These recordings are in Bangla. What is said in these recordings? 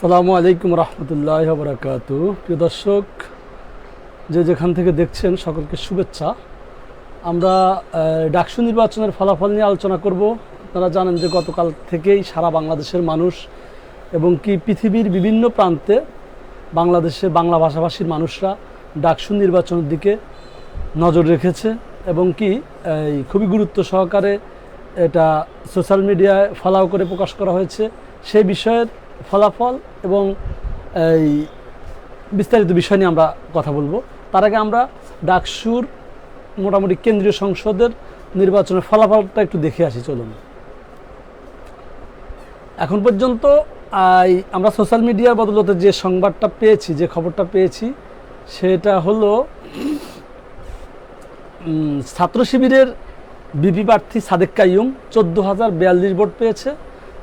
সালামু আলাইকুম রহমতুল্লাহ বরাকাত প্রিয় দর্শক, যে যেখান থেকে দেখছেন সকলকে শুভেচ্ছা। আমরা ডাকসু নির্বাচনের ফলাফল নিয়ে আলোচনা করব। আপনারা জানেন যে গতকাল থেকেই সারা বাংলাদেশের মানুষ এবং কি পৃথিবীর বিভিন্ন প্রান্তে বাংলাদেশে বাংলা ভাষাভাষীর মানুষরা ডাকসু নির্বাচনের দিকে নজর রেখেছে এবং কি, এই খুবই গুরুত্ব সহকারে এটা সোশ্যাল মিডিয়ায় ফলাও করে প্রকাশ করা হয়েছে। সেই বিষয়ের ফলাফল এবং এই বিস্তারিত বিষয় নিয়ে আমরা কথা বলব। তার আগে আমরা ডাকসুর মোটামুটি কেন্দ্রীয় সংসদের নির্বাচনের ফলাফলটা একটু দেখে আসি, চলুন। এখন পর্যন্ত আমরা সোশ্যাল মিডিয়ার বদলতে যে সংবাদটা পেয়েছি, যে খবরটা পেয়েছি, সেটা হলো ছাত্র শিবিরের বিপি প্রার্থী সাদেক কাইয়ুম চোদ্দ হাজার বিয়াল্লিশ ভোট পেয়েছে।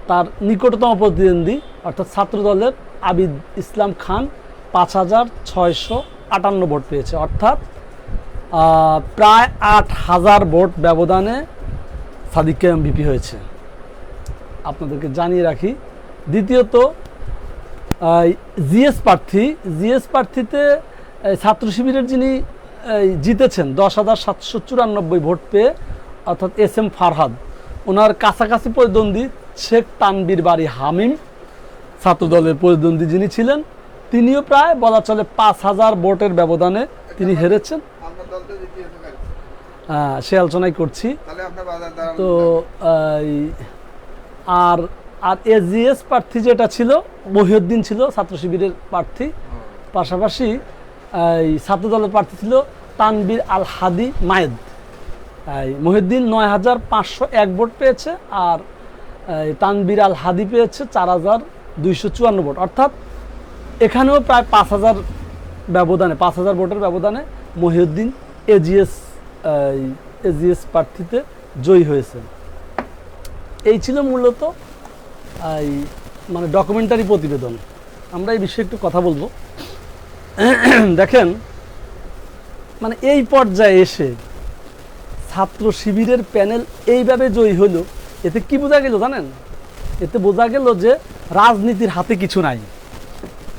তার নিকটতম প্রতিদ্বন্দ্বী, অর্থাৎ ছাত্র দলের আবিদ ইসলাম খান, পাঁচ হাজার ছয়শো আটান্ন ভোট পেয়েছে। অর্থাৎ প্রায় আট হাজার ভোট ব্যবধানে সাদিক কাইয়ুম বিপি হয়েছে। আপনাদেরকে জানিয়ে রাখি, দ্বিতীয়ত জিএস প্রার্থী, জিএস প্রার্থীতে ছাত্র শিবিরের যিনি জিতেছেন দশ হাজার সাতশো চুরানব্বই ভোট পেয়ে, অর্থাৎ এস এম ফারহাদ, ওনার কাছাকাছি প্রতিদ্বন্দ্বী শেখ তানবীর বাড়ি হামিম। ছাত্র দলের প্রতিদ্বন্দ্বী যিনি ছিলেন তিনিও প্রায় বলা চলে পাঁচ হাজার ভোটের ব্যবধানে তিনি হেরেছেন। আহ, সে আলোচনাই করছি। তো আর আর এজিএস প্রার্থী যেটা ছিল মহিউদ্দিন ছিল ছাত্র শিবিরের প্রার্থী। পাশাপাশি এই ছাত্র দলের প্রার্থী ছিল তানবীর আল হাদি মায়েদ। এই মহিউদ্দিন নয় হাজার পাঁচশো এক ভোট পেয়েছে আর তানবীর আল হাদি পেয়েছে চার হাজার দুইশো চুয়ান্ন ভোট। অর্থাৎ এখানেও প্রায় পাঁচ হাজার ব্যবধানে, পাঁচ হাজার ভোটের ব্যবধানে মহিউদ্দিন এজিএস এজিএস প্রার্থীতে জয়ী হয়েছে এই ছিল মূলত, এই মানে ডকুমেন্টারি প্রতিবেদন। আমরা এই বিষয়ে একটু কথা বলব। দেখেন মানে এই পর্যায়ে এসে ছাত্র শিবিরের প্যানেল এইভাবে জয়ী হলো এতে কি বোঝা গেল জানেন? এতে বোঝা গেল যে রাজনীতির হাতে কিছু নাই।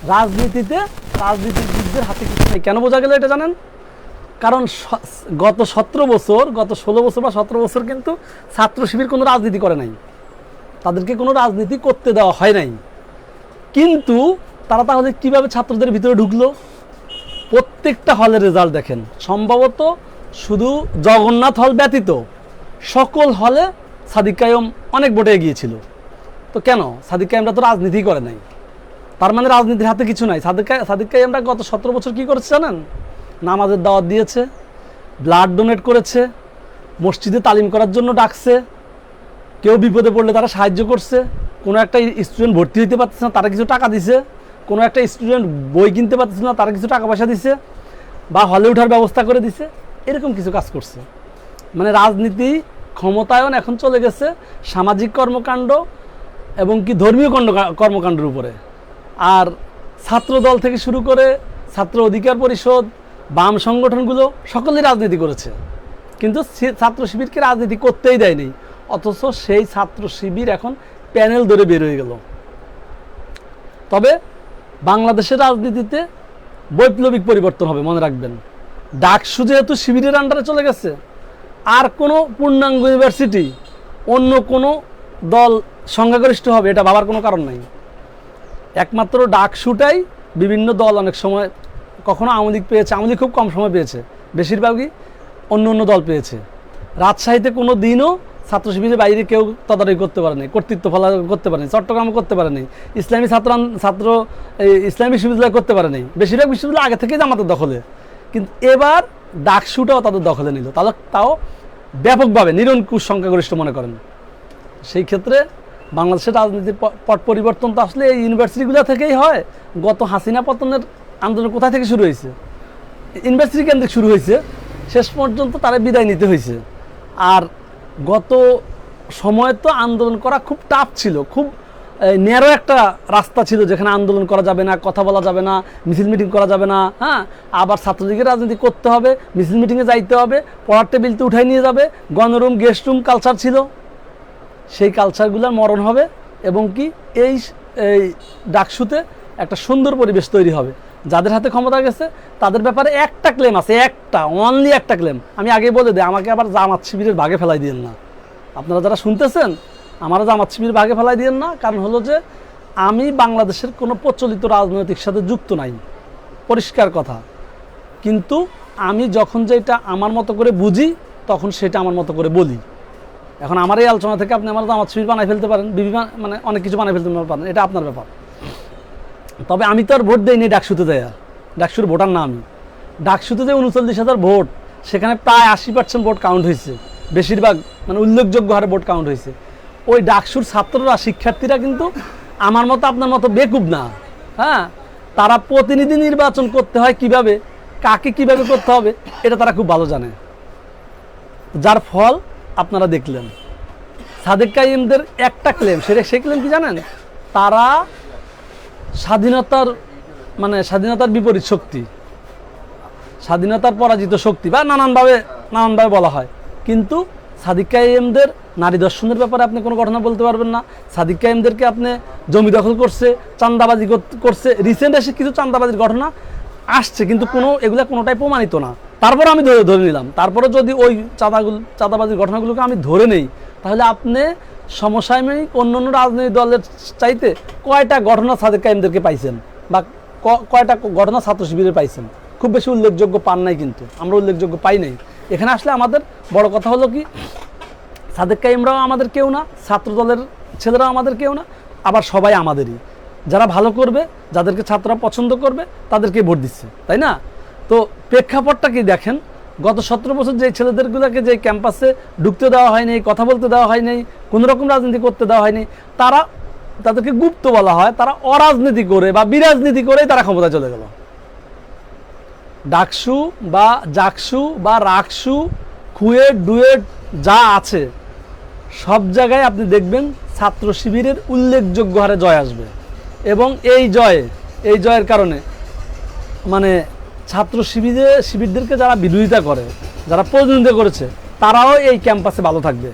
রাজনীতিতে রাজনীতিবিদদের হাতে কিছু নাই। কেন বোঝা গেল এটা জানেন? কারণ গত সতেরো বছর, গত ষোলো বছর বা সতেরো বছর কিন্তু ছাত্র শিবির কোনো রাজনীতি করে নাই। তাদেরকে কোনো রাজনীতি করতে দেওয়া হয় নাই। কিন্তু তারা তাহলে কীভাবে ছাত্রদের ভিতরে ঢুকলো? প্রত্যেকটা হলের রেজাল্ট দেখেন। সম্ভবত শুধু জগন্নাথ হল ব্যতীত সকল হলে সাদিক কায়ম অনেক ভোটে এগিয়েছিল। তো কেন? সাদিক কায়মরা তো রাজনীতি করে নাই। তার মানে রাজনীতির হাতে কিছু নাই। সাদিক সাদিক কাইমরা গত সতেরো বছর কি করেছে জানেন? নামাজের দাওয়াত দিয়েছে ব্লাড ডোনেট করেছে, মসজিদে তালিম করার জন্য ডাকছে, কেউ বিপদে পড়লে তারা সাহায্য করছে, কোনো একটা স্টুডেন্ট ভর্তি হইতে পারতেছে না, তারা কিছু টাকা দিছে, কোনো একটা স্টুডেন্ট বই কিনতে পারতেছে না, তারা কিছু টাকা পয়সা দিছে, বা হলে ওঠার ব্যবস্থা করে দিছে, এরকম কিছু কাজ করছে। মানে রাজনীতি ক্ষমতায়ন এখন চলে গেছে সামাজিক কর্মকাণ্ড এবং কি ধর্মীয় কণ্ড কর্মকাণ্ডের উপরে। আর ছাত্র দল থেকে শুরু করে ছাত্র অধিকার পরিষদ, বাম সংগঠনগুলো সকলেই রাজনীতি করেছে। কিন্তু ছাত্র শিবিরকে রাজনীতি করতেই দেয়নি। অথচ সেই ছাত্র শিবির এখন প্যানেল ধরে বের হয়ে গেল। তবে বাংলাদেশের রাজনীতিতে বৈপ্লবিক পরিবর্তন হবে, মনে রাখবেন। ডাকসু যেহেতু শিবিরের আন্ডারে চলে গেছে আর কোনো পূর্ণাঙ্গ ইউনিভার্সিটি অন্য কোনো দল সংখ্যাগরিষ্ঠ হবে, এটা ভাবার কোনো কারণ নাই। একমাত্র ডাকসুটাই বিভিন্ন দল অনেক সময় কখনো আওয়ামী লীগ পেয়েছে, আওয়ামী লীগ খুব কম সময় পেয়েছে। বেশিরভাগই অন্য অন্য দল পেয়েছে। রাজশাহীতে কোনো দিনও ছাত্র শিবিরের বাইরে কেউ তদারকি করতে পারেনি, কর্তৃত্ব ফলা করতে পারেনি চট্টগ্রামে করতে পারেনি, ইসলামী ছাত্র ছাত্র ইসলামী বিশ্ববিদ্যালয় করতে পারেনি। বেশিরভাগ বিশ্ববিদ্যালয় আগে থেকেই জামাতের দখলে। কিন্তু এবার ডাকসুটাও তাদের দখলে নিল। তাহলে তাও ব্যাপকভাবে নিরঙ্কুশ সংখ্যাগরিষ্ঠ মনে করেন। সেই ক্ষেত্রে বাংলাদেশের রাজনীতির পট পরিবর্তন তো আসলে এই ইউনিভার্সিটিগুলো থেকেই হয়। গত হাসিনা পতনের আন্দোলন কোথা থেকে শুরু হয়েছে? ইউনিভার্সিটি কেন্দ্রিক শুরু হয়েছে। শেষ পর্যন্ত তারা বিদায় নিতে হয়েছে। আর গত সময়ে তো আন্দোলন করা খুব টাফ ছিল। খুব ন্যারো একটা রাস্তা ছিল যেখানে আন্দোলন করা যাবে না, কথা বলা যাবে না, মিছিল মিটিং করা যাবে না হ্যাঁ? আবার ছাত্রলীগের রাজনীতি করতে হবে, মিছিল মিটিংয়ে যাইতে হবে, পড়ার টেবিলতে উঠাই নিয়ে যাবে, গণরুম গেস্ট রুম কালচার ছিল। সেই কালচারগুলোর মরণ হবে এবং কি এই এই ডাকসুতে একটা সুন্দর পরিবেশ তৈরি হবে। যাদের হাতে ক্ষমতা গেছে, তাদের ব্যাপারে একটা ক্লেম আছে, একটা অনলি একটা ক্লেম আমি আগে বলে দিই, আমাকে আবার জামাত শিবিরের ভাগে ফেলাই দিয়েন না। আপনারা যারা শুনতেছেন আমার জামাত শিবির ভাগে ফেলাই দিয়েন না, কারণ হলো যে আমি বাংলাদেশের কোনো প্রচলিত রাজনৈতিক সাথে যুক্ত নাই। পরিষ্কার কথা। কিন্তু আমি যখন যেটা আমার মতো করে বুঝি, তখন সেটা আমার মতো করে বলি। এখন আমার এই আলোচনা থেকে আপনি আমার জামাত শিবির বানাই ফেলতে পারেন, বিবি মানে অনেক কিছু বানাই ফেলতে পারেন, এটা আপনার ব্যাপার। তবে আমি তো আর ভোট দেইনি ডাকসুতে দেয়া ডাকসুর ভোটার না আমি। ডাকসুতে যে উনচল্লিশ হাজার ভোট, সেখানে প্রায় আশি পার্সেন্ট ভোট কাউন্ট হয়েছে বেশিরভাগ মানে উল্লেখযোগ্য হারে ভোট কাউন্ট হয়েছে ওই ডাকসুর ছাত্ররা, শিক্ষার্থীরা কিন্তু আমার মতো আপনার মতো বেকুব না। হ্যাঁ? তারা প্রতিনিধি নির্বাচন করতে হয় কীভাবে, কাকে কীভাবে করতে হবে, এটা তারা খুব ভালো জানে। যার ফল আপনারা দেখলেন। সাদেক কাইমদের একটা ক্লেম সেটা সেই ক্লেম কি জানেন? তারা স্বাধীনতার মানে স্বাধীনতার বিপরীত শক্তি। স্বাধীনতার পরাজিত শক্তি, বা নানানভাবে নানানভাবে বলা হয়। কিন্তু সাদিক কাইমদের নারী দর্শনের ব্যাপারে আপনি কোনো ঘটনা বলতে পারবেন না। সাদিক কাইমদেরকে আপনি জমি দখল করছে চান্দাবাজি করছে রিসেন্ট এসে কিছু চান্দাবাজির ঘটনা আসছে, কিন্তু কোনো, এগুলা কোনোটাই প্রমাণিত না। তারপর আমি ধরে ধরে নিলাম। তারপরে যদি ওই চাঁদাগুলো চাঁদাবাজির ঘটনাগুলোকে আমি ধরে নেই, তাহলে আপনি সমসাময়িক অন্য অন্য রাজনৈতিক দলের চাইতে কয়টা ঘটনা সাদেক কাইমদেরকে পাইছেন বা কয়টা ঘটনা ছাত্র শিবিরে পাইছেন? খুব বেশি উল্লেখযোগ্য পান নাই কিন্তু। আমরা উল্লেখযোগ্য পাই নাই। এখানে আসলে আমাদের বড় কথা হলো কি, সাদেক কাইমরাও আমাদের কেউ না ছাত্র দলের ছেলেরাও আমাদের কেউ না, আবার সবাই আমাদেরই। যারা ভালো করবে, যাদেরকে ছাত্ররা পছন্দ করবে, তাদেরকে ভোট দিচ্ছে, তাই না? তো প্রেক্ষাপটটা কি দেখেন, গত সতেরো বছর যে ছেলেদেরগুলোকে যে ক্যাম্পাসে ঢুকতে দেওয়া হয়নি, কথা বলতে দেওয়া হয়নি কোনো রকম রাজনীতি করতে দেওয়া হয়নি, তারা তাদেরকে গুপ্ত বলা হয়, তারা অরাজনীতি করে বা বিরাজনীতি করেই তারা ক্ষমতায় চলে গেল। ডাকসু বা জাকসু বা রাকসু, কুয়েট, ডুয়েট, যা আছে, সব জায়গায় আপনি দেখবেন ছাত্র শিবিরের উল্লেখযোগ্য হারে জয় আসবে। এবং এই জয়ে, এই জয়ের কারণে মানে ছাত্র শিবিরে, শিবিরদেরকে যারা বিরোধিতা করে, যারা প্রতিনিধিত্ব করেছে, তারাও এই ক্যাম্পাসে ভালো থাকবে।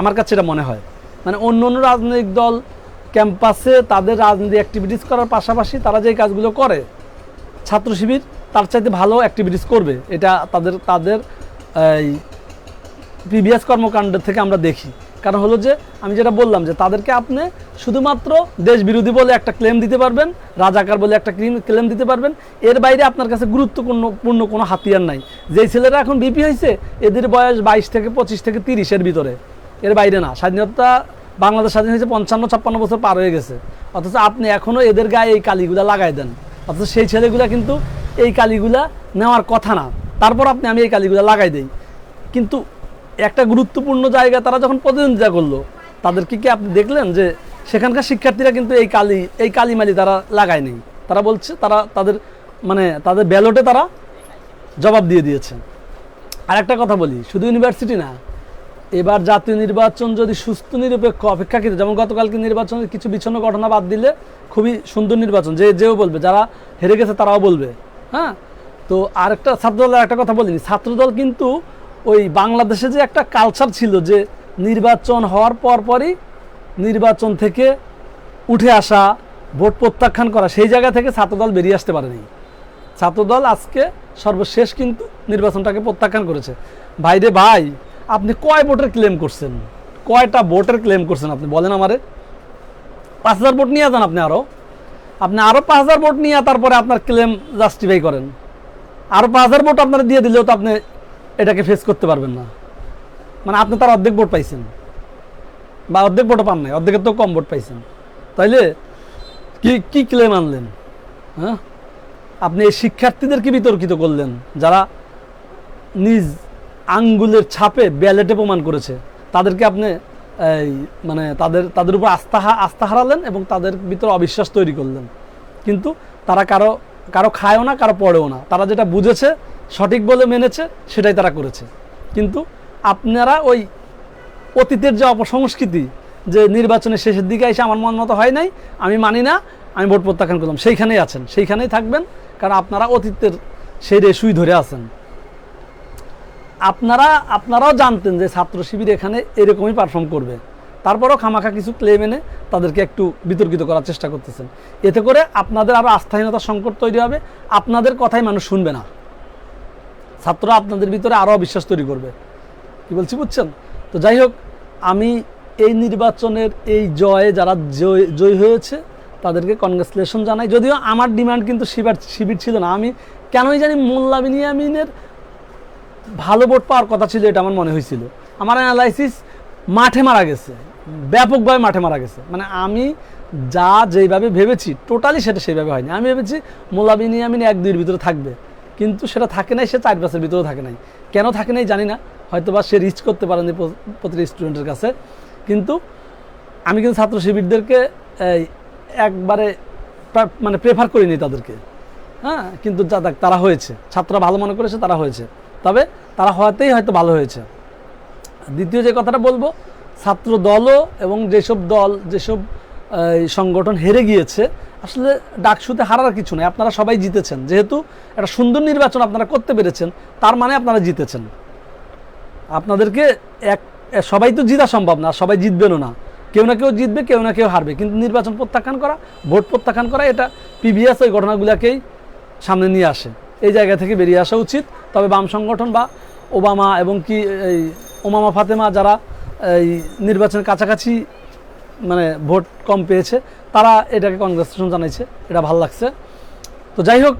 আমার কাছে এটা মনে হয়। মানে অন্য অন্য রাজনৈতিক দল ক্যাম্পাসে তাদের রাজনীতি অ্যাক্টিভিটিস করার পাশাপাশি তারা যে কাজগুলো করে, ছাত্র শিবির তার চাইতে ভালো অ্যাক্টিভিটিস করবে। এটা তাদের তাদের, এই প্রিভিয়াস কর্মকাণ্ড থেকে আমরা দেখি। কারণ হলো যে, আমি যেটা বললাম যে, তাদেরকে আপনি শুধুমাত্র দেশ বিরোধী বলে একটা ক্লেম দিতে পারবেন, রাজাকার বলে একটা ক্লেম দিতে পারবেন। এর বাইরে আপনার কাছে গুরুত্বপূর্ণ, পূর্ণ কোনো হাতিয়ার নাই। যেই ছেলেরা এখন বিপি হয়েছে, এদের বয়স বাইশ থেকে পঁচিশ থেকে তিরিশের ভিতরে। এর বাইরে না। স্বাধীনতা বাংলাদেশ স্বাধীন হয়েছে পঞ্চান্ন, ছাপ্পান্ন বছর পার হয়ে গেছে। অথচ আপনি এখনও এদের গায়ে এই কালিগুলা লাগাই দেন। অথচ সেই ছেলেগুলা কিন্তু এই কালিগুলা নেওয়ার কথা না। তারপর আপনি, আমি এই কালিগুলা লাগাই দেই। কিন্তু একটা গুরুত্বপূর্ণ জায়গা তারা যখন প্রতিদ্বন্দ্বিতা করল, তাদেরকে কি আপনি দেখলেন যে সেখানকার শিক্ষার্থীরা কিন্তু এই কালি, এই কালিমালি তারা লাগায় নেই? তারা বলছে, তারা তাদের মানে তাদের ব্যালটে তারা জবাব দিয়ে দিয়েছে। আর একটা কথা বলি, শুধু ইউনিভার্সিটি না এবার জাতীয় নির্বাচন যদি সুস্থ, নিরপেক্ষ, অপেক্ষাকৃত, যেমন গতকালকে নির্বাচনের কিছু বিচ্ছন্ন ঘটনা বাদ দিলে খুবই সুন্দর নির্বাচন। যে যেও বলবে, যারা হেরে গেছে তারাও বলবে। হ্যাঁ? তো আরেকটা ছাত্রদলের একটা কথা বলিনি ছাত্রদল কিন্তু ওই বাংলাদেশে যে একটা কালচার ছিল যে নির্বাচন হওয়ার পরপরই নির্বাচন থেকে উঠে আসা, ভোট প্রত্যাখ্যান করা, সেই জায়গা থেকে ছাত্রদল বেরিয়ে আসতে পারেনি। ছাত্রদল আজকে সর্বশেষ কিন্তু নির্বাচনটাকে প্রত্যাখ্যান করেছে। ভাইরে ভাই আপনি কয় ভোটের ক্লেম করছেন? কয়টা ভোটের ক্লেম করছেন আপনি? বলেন আমারে। পাঁচ হাজার ভোট নিয়ে যান আপনি আরও আপনি আরও পাঁচ হাজার ভোট নিয়ে তারপরে আপনার ক্লেম জাস্টিফাই করেন। আরও পাঁচ হাজার ভোট আপনারা দিয়ে দিলেও তো আপনি এটাকে ফেস করতে পারবেন না। মানে আপনি তার অর্ধেক ভোট পাইছেন। বা অর্ধেক ভোটও পান নাই, অর্ধেকের তো কম ভোট পাইছেন। তাইলে কি কি ক্লেম আনলেন? হ্যাঁ? আপনি এই শিক্ষার্থীদেরকে বিতর্কিত করলেন, যারা নিজ আঙ্গুলের ছাপে ব্যালেটে প্রমাণ করেছে। তাদেরকে আপনি, এই মানে তাদের তাদের উপর আস্থা আস্থা হারালেন এবং তাদের ভিতরে অবিশ্বাস তৈরি করলেন। কিন্তু তারা কারও কারও খায়ও না, কারও পড়েও না। তারা যেটা বুঝেছে, সঠিক বলে মেনেছে, সেটাই তারা করেছে। কিন্তু আপনারা ওই অতীতের যে অপসংস্কৃতি, যে নির্বাচনের শেষের দিকে এসে আমার মন মতো হয় নাই, আমি মানি না, আমি ভোট প্রত্যাখ্যান করলাম। সেইখানেই আছেন, সেইখানেই থাকবেন। কারণ আপনারা অতীতের সেই রেশুই ধরে আছেন। আপনারা, আপনারাও জানতেন যে ছাত্র শিবির এখানে এরকমই পারফর্ম করবে। তারপরেও খামাখা কিছু ক্লেম এনে তাদেরকে একটু বিতর্কিত করার চেষ্টা করতেছেন। এতে করে আপনাদের আরও আস্থাহীনতার সংকট তৈরি হবে। আপনাদের কথাই মানুষ শুনবে না। ছাত্ররা আপনাদের ভিতরে আরও অবিশ্বাস তৈরি করবে। কি বলছি, বুঝছেন? তো যাই হোক, আমি এই নির্বাচনের এই জয়ে যারা জয়, জয়ী হয়েছে, তাদেরকে কনগ্রেচুলেশন জানাই। যদিও আমার ডিমান্ড কিন্তু শিবির শিবির ছিল না। আমি কেনই জানি মোল্লা বিনিয়ামিনের ভালো ভোট পাওয়ার কথা ছিল এটা আমার মনে হয়েছিল। আমার অ্যানালাইসিস মাঠে মারা গেছে। ব্যাপকভাবে মাঠে মারা গেছে। মানে আমি যা যেইভাবে ভেবেছি টোটালি সেটা সেইভাবে হয়নি। আমি ভেবেছি মোল্লা বিনিয়ামিন এক দুইয়ের ভিতরে থাকবে। কিন্তু সেটা থাকে নাই, সে চার পাঁচের ভিতরেও থাকে নাই। কেন থাকে নাই জানি না। হয়তো বা সে রিচ করতে পারেনি প্র- প্রতিটি স্টুডেন্টের কাছে। কিন্তু আমি কিন্তু ছাত্র শিবিরদেরকে একবারে মানে প্রেফার করিনি তাদেরকে। হ্যাঁ কিন্তু যা তারা হয়েছে। ছাত্ররা ভালো মনে করেছে, তারা হয়েছে। তবে তারা হওয়াতেই হয়তো ভালো হয়েছে। দ্বিতীয় যে কথাটা বলব ছাত্র দলও এবং যেসব দল, যেসব সংগঠন হেরে গিয়েছে, আসলে ডাকসুতে হারার কিছু নেই। আপনারা সবাই জিতেছেন। যেহেতু একটা সুন্দর নির্বাচন আপনারা করতে পেরেছেন, তার মানে আপনারা জিতেছেন। আপনাদেরকে এক, সবাই তো জিতা সম্ভব না, সবাই জিতবেনও না। কেউ না কেউ জিতবে, কেউ না কেউ হারবে। কিন্তু নির্বাচন প্রত্যাখ্যান করা, ভোট প্রত্যাখ্যান করা, এটা পিভিএস ওই ঘটনাগুলোকেই সামনে নিয়ে আসে। এই জায়গা থেকে বেরিয়ে আসা উচিত। তবে বাম সংগঠন বা ওবামা এবং কি এই ওমামা ফাতেমা যারা এই নির্বাচনের কাছাকাছি মানে ভোট কম পেয়েছে, তারা এটাকে কংগ্রেচুলেশন জানাইছে। এটা ভালো লাগছে। তো যাই হোক,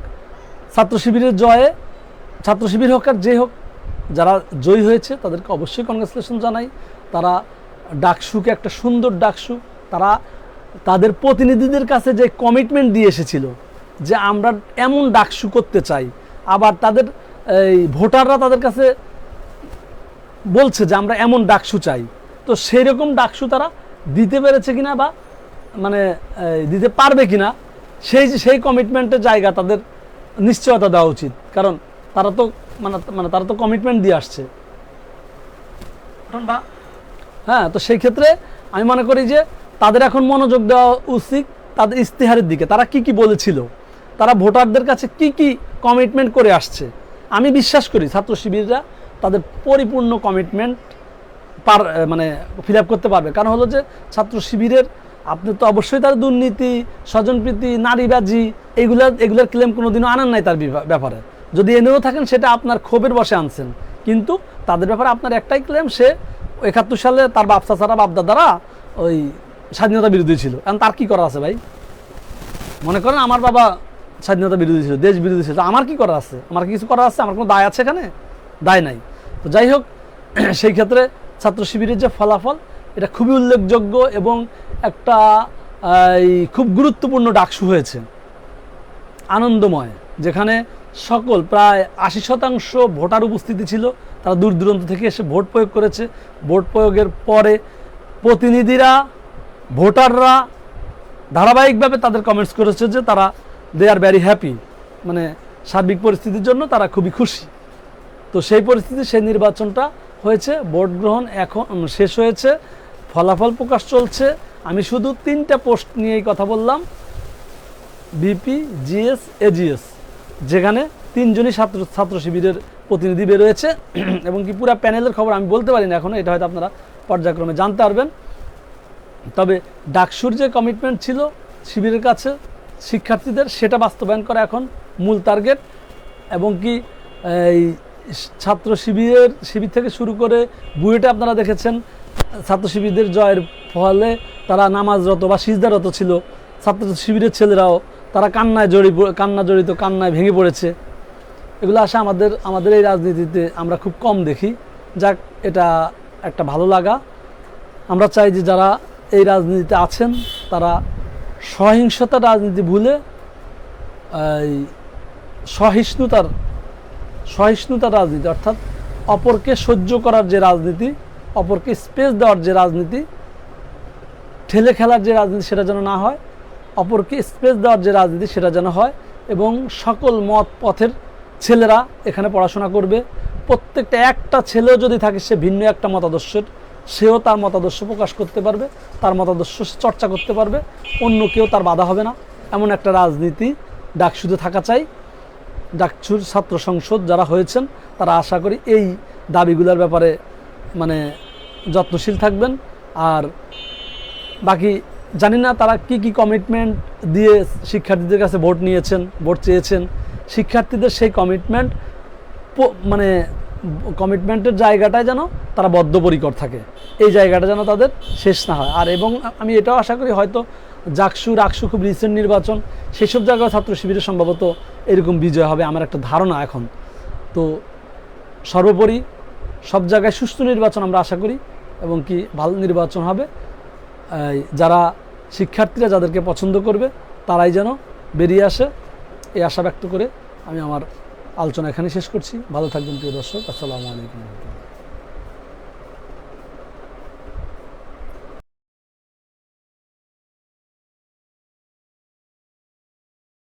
ছাত্র শিবিরের জয়ে, ছাত্র শিবির হোক আর যেই হোক, যারা জয়ী হয়েছে, তাদেরকে অবশ্যই কংগ্রেচুলেশন জানাই। তারা ডাকসুকে, একটা সুন্দর ডাকসু, তারা তাদের প্রতিনিধিদের কাছে যে কমিটমেন্ট দিয়ে এসেছিল, যে আমরা এমন ডাকসু করতে চাই, আবার তাদের এই ভোটাররা তাদের কাছে বলছে যে আমরা এমন ডাকসু চাই। তো সেই রকম ডাকসু তারা দিতে পেরেছে কিনা বা মানে দিতে পারবে কিনা সেই সেই কমিটমেন্টের জায়গা তাদের নিশ্চয়তা দেওয়া উচিত। কারণ তারা তো মানে মানে তারা তো কমিটমেন্ট দিয়ে আসছে। হ্যাঁ তো সেই ক্ষেত্রে আমি মনে করি যে তাদের এখন মনোযোগ দেওয়া উচিত তাদের ইস্তেহারের দিকে। তারা কি কি বলেছিল? তারা ভোটারদের কাছে কি কি কমিটমেন্ট করে আসছে? আমি বিশ্বাস করি ছাত্র শিবিররা তাদের পরিপূর্ণ কমিটমেন্ট পার মানে ফিল করতে পারবে। কারণ হলো যে ছাত্র শিবিরের, আপনি তো অবশ্যই তার দুর্নীতি, স্বজনপ্রীতি, নারীবাজি এইগুলা এগুলার ক্লেম কোনোদিনও আনেন নাই তার ব্যাপারে। যদি এনেও থাকেন, সেটা আপনার ক্ষোভের বসে আনছেন। কিন্তু তাদের ব্যাপারে আপনার একটাই ক্লেম সে একাত্তর সালে তার বাপসা ছাড়া বাপ দাদারা ওই স্বাধীনতা বিরোধী ছিল। কারণ তার কি করা আছে ভাই? মনে করেন আমার বাবা স্বাধীনতা বিরোধী ছিল, দেশ বিরোধী ছিল। আমার কি করা আছে? আমার কিছু করা আছে? আমার কোনো দায় আছে এখানে? দায় নাই। তো যাই হোক, সেই ক্ষেত্রে ছাত্র শিবিরের যে ফলাফল, এটা খুবই উল্লেখযোগ্য এবং একটা খুব গুরুত্বপূর্ণ ডাকসু হয়েছে। আনন্দময়, যেখানে সকল প্রায় আশি শতাংশ ভোটার উপস্থিতি ছিল। তারা দূর দূরান্ত থেকে এসে ভোট প্রয়োগ করেছে। ভোট প্রয়োগের পরে প্রতিনিধিরা, ভোটাররা ধারাবাহিকভাবে তাদের কমেন্টস করেছে যে তারা দে আর ভ্যারি হ্যাপি মানে সার্বিক পরিস্থিতির জন্য তারা খুবই খুশি। তো সেই পরিস্থিতি, সেই নির্বাচনটা হয়েছে, ভোট গ্রহণ এখন শেষ হয়েছে, ফলাফল প্রকাশ চলছে। আমি শুধু তিনটা পোস্ট নিয়েই কথা বললাম। বিপি জিএস, এজিএস, যেখানে তিনজনই ছাত্র ছাত্র শিবিরের প্রতিনিধি বেরোয়েছে। এবং কি পুরো প্যানেলের খবর আমি বলতে পারি না এখনও এটা হয়তো আপনারা পর্যায়ক্রমে জানতে পারবেন। তবে ডাকসুর যে কমিটমেন্ট ছিল শিবিরের কাছে শিক্ষার্থীদের সেটা বাস্তবায়ন করা এখন মূল টার্গেট এবং কি, এই ছাত্র শিবিরের, শিবির থেকে শুরু করে বুয়েটে আপনারা দেখেছেন, ছাত্র শিবিরদের জয়ের ফলে তারা নামাজরত বা সিজদারত ছিল। ছাত্র শিবিরের ছেলেরাও তারা কান্নায় জড়ি কান্না জড়িত, কান্নায় ভেঙে পড়েছে। এগুলো আসে আমাদের আমাদের এই রাজনীতিতে আমরা খুব কম দেখি। যাক, এটা একটা ভালো লাগা। আমরা চাই যে যারা এই রাজনীতিতে আছেন, তারা সহিংসতা রাজনীতি ভুলে সহিষ্ণুতার সহিষ্ণুতার রাজনীতি, অর্থাৎ অপরকে সহ্য করার যে রাজনীতি, অপরকে স্পেস দেওয়ার যে রাজনীতি, ঠেলে খেলার যে রাজনীতি সেটা যেন না হয়, অপরকে স্পেস দেওয়ার যে রাজনীতি সেটা যেন হয় এবং সকল মত পথের ছেলেরা এখানে পড়াশোনা করবে। প্রত্যেকটা একটা ছেলেও যদি থাকে সে ভিন্ন একটা মতাদর্শের সেও তার মতাদর্শ প্রকাশ করতে পারবে, তার মতাদর্শ চর্চা করতে পারবে, অন্য কেউ তার বাধা হবে না। এমন একটা রাজনীতি ডাকসুতে থাকা চাই। ডাকসুর ছাত্র সংসদ যারা হয়েছেন, তারা আশা করি এই দাবিগুলোর ব্যাপারে মানে যত্নশীল থাকবেন। আর বাকি জানি না তারা কি কি কমিটমেন্ট দিয়ে শিক্ষার্থীদের কাছে ভোট নিয়েছেন, ভোট চেয়েছেন। শিক্ষার্থীদের সেই কমিটমেন্ট মানে কমিটমেন্টের জায়গাটায় যেন তারা বদ্ধপরিকর থাকে। এই জায়গাটা যেন তাদের শেষ না হয়। আর এবং আমি এটাও আশা করি হয়তো জাকসু, রাকসু খুব রিসেন্ট নির্বাচন, সেসব জায়গায় ছাত্র শিবিরে সম্ভবত এরকম বিজয় হবে আমার একটা ধারণা এখন। তো সর্বোপরি সব জায়গায় সুষ্ঠু নির্বাচন আমরা আশা করি এবং কি ভালো নির্বাচন হবে। যারা শিক্ষার্থীরা যাদেরকে পছন্দ করবে, তারাই যেন বেরিয়ে আসে। এই আশা ব্যক্ত করে আমি আমার আলোচনা এখানে শেষ করছি। ভালো থাকবেন প্রিয় দর্শক। আসসালামু আলাইকুম।